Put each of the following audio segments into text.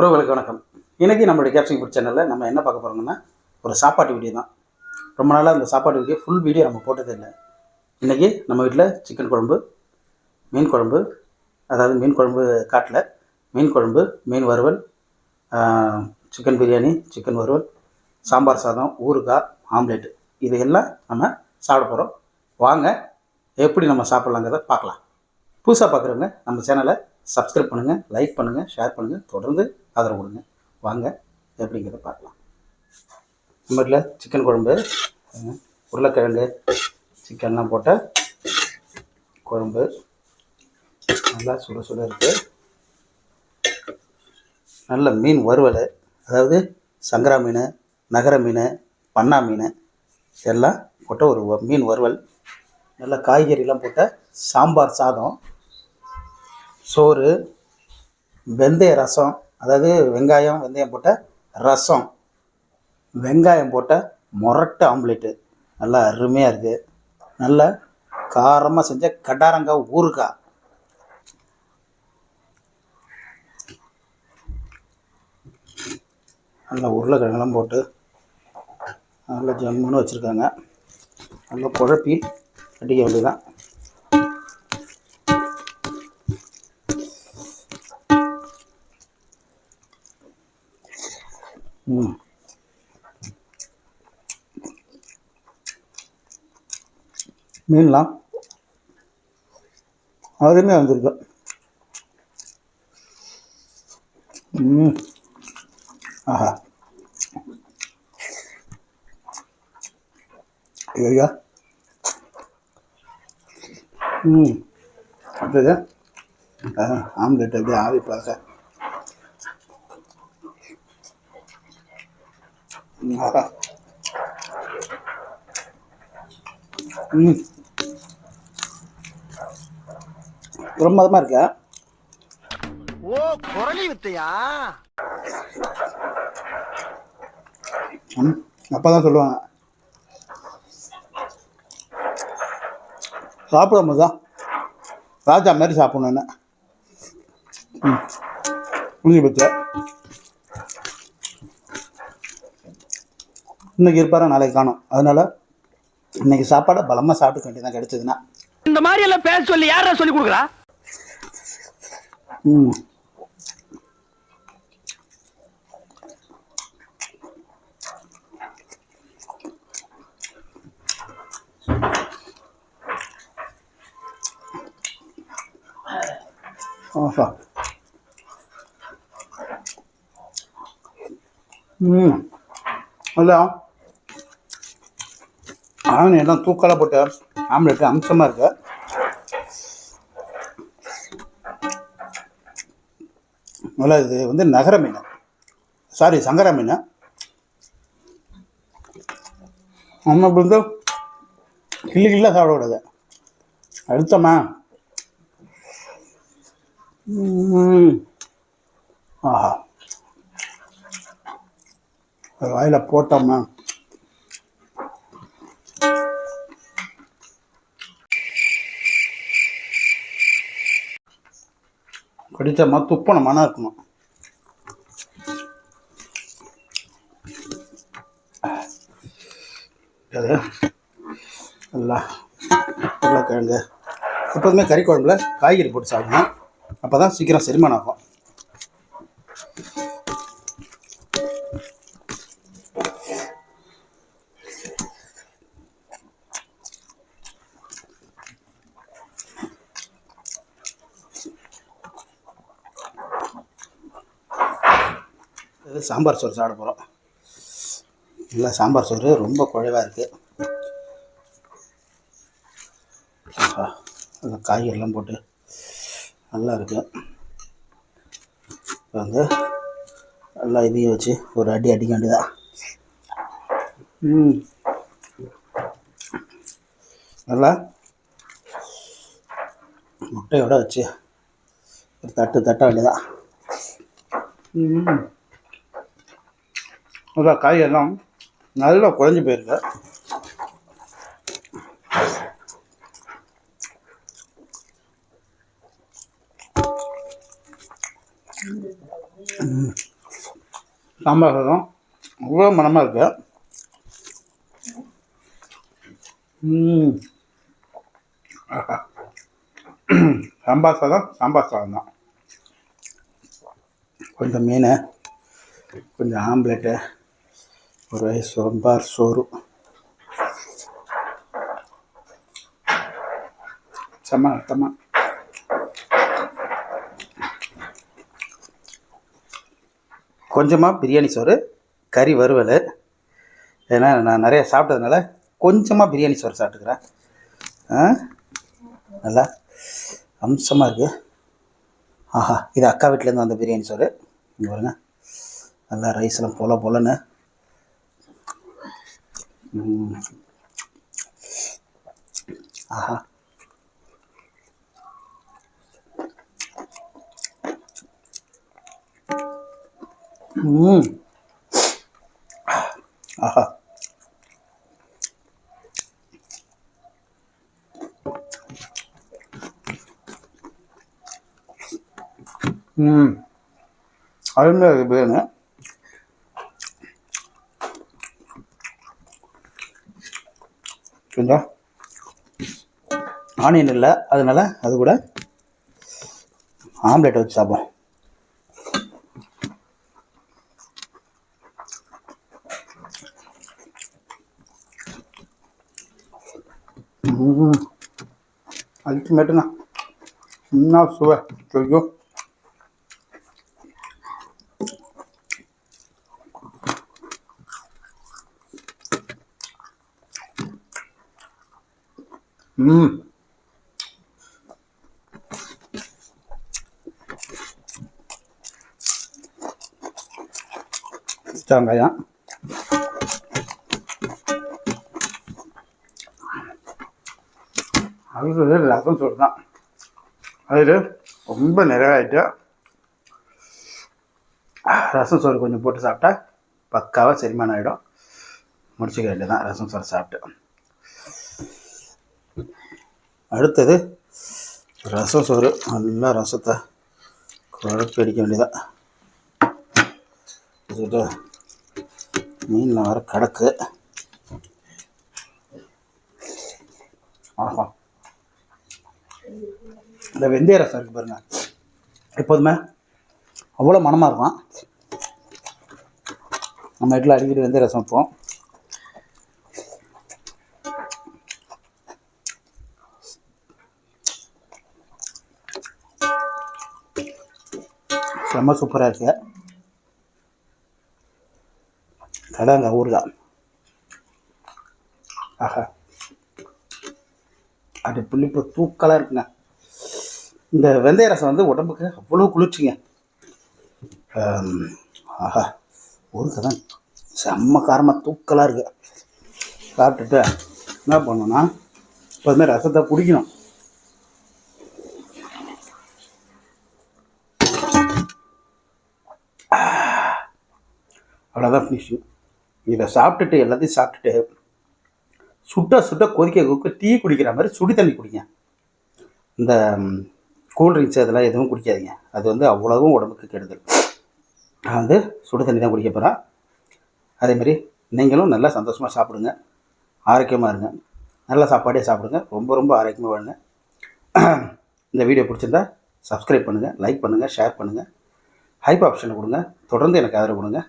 உறவுகளுக்கு வணக்கம். இன்றைக்கி நம்மளுடைய கேப்சிங் ஃபுட் சேனலில் நம்ம என்ன பார்க்க போகிறோம்னா ஒரு சாப்பாட்டு வீடியோ தான். ரொம்ப நாளாக அந்த சாப்பாட்டு வீடியோ ஃபுல் வீடியோ நம்ம போட்டதே இல்லை. இன்றைக்கி நம்ம வீட்டில் சிக்கன் குழம்பு மீன் குழம்பு அதாவது மீன் குழம்பு காட்டில் மீன் குழம்பு மீன் வறுவல் சிக்கன் பிரியாணி சிக்கன் வறுவல் சாம்பார் சாதம் ஊறுகாய் ஆம்லேட்டு. இது எல்லாம் நம்ம சாப்பிட போகிறோம் வாங்க எப்படி நம்ம சாப்பிட்லாங்கிறத பார்க்கலாம். புதுசாக பார்க்குறவங்க நம்ம சேனலை சப்ஸ்கிரைப் பண்ணுங்கள் லைக் பண்ணுங்கள் ஷேர் பண்ணுங்கள் தொடர்ந்து ஆதரவு கொடுங்க. வாங்க எப்படிங்கிறத பார்க்கலாம். நம்ம வீட்டில் சிக்கன் குழம்பு உருளைக்கிழங்கு சிக்கன்லாம் போட்ட குழம்பு. நல்லா சுட சுட இருக்குது நல்ல மீன் வறுவல் அதாவது சங்கரா மீன் நகர மீன் பண்ணா மீன் எல்லாம் போட்ட ஒரு மீன் வறுவல். நல்ல காய்கறிலாம் போட்ட சாம்பார் சாதம் சோறு வெந்தய ரசம் அதாவது வெங்காயம் வெந்தயம் போட்ட ரசம். வெங்காயம் போட்ட முரட்டு ஆம்லேட்டு. நல்லா அருமையாக இருக்குது நல்ல காரமாக செஞ்ச கடாரங்காய் ஊறுகாய் நல்லா உருளைக்கிழங்கெல்லாம் போட்டு நல்லா ஜம்முன்னு வச்சுருக்காங்க. நல்லா குழப்பி அடிக்க வேண்டியதான் மீன்லாம் அருமையாக வந்திருக்கு. ஆஹா. ஐயா ம். அப்படியா ஆ, ஆம்லெட் அப்படியே ஆவி பார்க்க. ஆஹா. ம் பிரமாதமாக இருக்கா? ஓ குரலி வித்தையா? அப்பா தான் சொல்லுவாங்க. சாப்பிடும்போது தான் ராஜா மாதிரி சாப்பிடணுன்னு ம் புரிஞ்சு பச்சை. இன்னைக்கு இருப்பாரா நாளைக்கு காணும். அதனால இன்னைக்கு சாப்பாடை பலமாக சாப்பிட்டுக்க வேண்டியதான் கிடைச்சதுன்னா. இந்த மாதிரி எல்லாம் பேச சொல்லி யாரா சொல்லி கொடுக்குறா? ஆஹா ம் அல்ல. ஆனியன் எல்லாம் தூக்கலாக போட்டு ஆம்லெட்டு அம்சமாக இருக்கு? நல்லா இது வந்து நகர மீன். சாரி சங்கரா மீன். நம்ம இப்படி வந்து கிள்ளி கிள்ளாக சாப்பிடக்கூடாது அழுத்தமா? ஆஹா. வாயில் போட்டோம்மா போட்டோமா கடிச்சமா மனம் இருக்கணும் அது நல்லா உருளைக்கிழங்கு. எப்போதுமே கறி குழம்புல காய்கறி போட்டு சாப்பிடணும். அப்போ தான் சீக்கிரம் செரிமானம் ஆகும். இது சாம்பார் சோறு சாப்பிட போகிறோம் இல்லை சாம்பார் சோறு ரொம்ப குழைவாக இருக்குது அந்த காய்கறிலாம் போட்டு நல்லா இருக்கு. இப்போ வந்து நல்லா இதையும் வச்சு ஒரு அடி அடிக்க வேண்டியதான் ம். நல்லா முட்டையோட வச்சு ஒரு தட்டு தட்ட வேண்டியதான் ம். நல்லா காயெல்லாம் நல்லா குழஞ்சி போயிருக்கு சாம்பார் சாதம் அவ்வளோ மனமாக இருக்கு. சாம்பார் சாதம் சாம்பார் சாதம் தான். கொஞ்சம் மீன் கொஞ்சம் ஆம்லெட்டு ஒரு சாம்பார் சோறு செம்ம செம்ம கொஞ்சமாக பிரியாணி சோறு கறி வறுவல். ஏன்னா நான் நிறைய சாப்பிட்டதுனால கொஞ்சமாக பிரியாணி சோறு சாப்பிட்டுக்கிறேன். ஆ? நல்லா அம்சமாக இருக்குது ஆஹா இது அக்கா வீட்டிலேருந்து வந்த பிரியாணி சோறு. இங்கே பாருங்க. நல்லா ரைஸ்லாம் பொல பொலன்னு ம். ஆஹா ம் ஆஹா ம் அருமையாக இருக்குது பிரியாணி கொஞ்சம் ஆனியன் இல்லை அதனால் அது கூட ஆம்லெட் வச்சு சாப்பிடும் அல்டிமேட்டுண்ணா என்ன சுவை? ஐயோ. வெங்காயம் அது ரசம் சோறு தான் அது ரொம்ப நிறைவாயிட்டு ரசம் சோறு கொஞ்சம் போட்டு சாப்பிட்டா பக்காவாக செரிமானம் ஆகிடும் முடிச்சுக்க வேண்டியதான் ரசம் சோறு சாப்பிட்டு. அடுத்தது ரசம் சோறு. நல்லா ரசத்தை குழப்பி அடிக்க வேண்டியதான் மீன்லாம் வேறு கிடக்கு. கடக்கு ஆஹா. இந்த வெந்தய ரசம் இருக்குது பாருங்கள் எப்போதுமே அவ்வளோ மனமாக இருக்கும். நம்ம வீட்டில் அடிக்கடி வெந்தய ரசம் வைப்போம். செம்ம சூப்பராக இருக்கு. அதாங்க ஊறுகாய் ஆஹா. அது புளிப்பு தூக்கலாக இருக்குங்க. இந்த வெந்தய ரசம் வந்து உடம்புக்கு அவ்வளோ குளிர்ச்சிங்க. ஆஹா. ஊறுகாய் தான். செம்ம காரமாக தூக்கலாக இருக்கு. சாப்பிட்டுட்டு என்ன பண்ணணும்னா எப்போதுமே ரசத்தை குடிக்கணும். அவ்வளோதான் ஃபினிஷிங் இதை சாப்பிட்டுட்டு எல்லாத்தையும் சாப்பிட்டுட்டு சுட்ட சுட்ட கொதிக்க கொதிக்க டீ குடிக்கிற மாதிரி சுடி தண்ணி குடிங்க. இந்த கூல்ட்ரிங்க்ஸ் அதெல்லாம் எதுவும் குடிக்காதீங்க. அது வந்து அவ்வளவும் உடம்புக்கு கெடுதல். நான் வந்து சுடு தண்ணி தான் குடிக்க போகிறேன் அதேமாரி நீங்களும் நல்லா சந்தோஷமாக சாப்பிடுங்க. ஆரோக்கியமாக இருங்க. நல்ல சாப்பாடே சாப்பிடுங்க. ரொம்ப ரொம்ப ஆரோக்கியமாக வாழுங்க. இந்த வீடியோ பிடிச்சிருந்தா சப்ஸ்கிரைப் பண்ணுங்கள் லைக் பண்ணுங்கள் ஷேர் பண்ணுங்கள் ஹைப் ஆப்ஷனை கொடுங்க. தொடர்ந்து எனக்கு ஆதரவு கொடுங்க.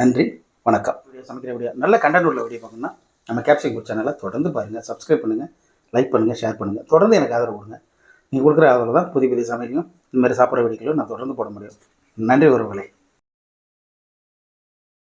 நன்றி. வணக்கம். வீடியோ சமைக்கிற வீடியோ நல்ல கண்டென்ட் உள்ள வீடியோ பார்க்கணும்னா நம்ம கேப்சிங் குட் சேனலை தொடர்ந்து பாருங்கள் சப்ஸ்கிரைப் பண்ணுங்கள் லைக் பண்ணுங்கள் ஷேர் பண்ணுங்கள் தொடர்ந்து எனக்கு ஆதரவு கொடுங்க. நீங்கள் கொடுக்குற ஆதரவு தான் புதிய புதிய சமையலும் இந்த மாதிரி சாப்பிட்ற வீடியோக்களும் நான் தொடர்ந்து போட முடியும். நன்றி உறவுகளே.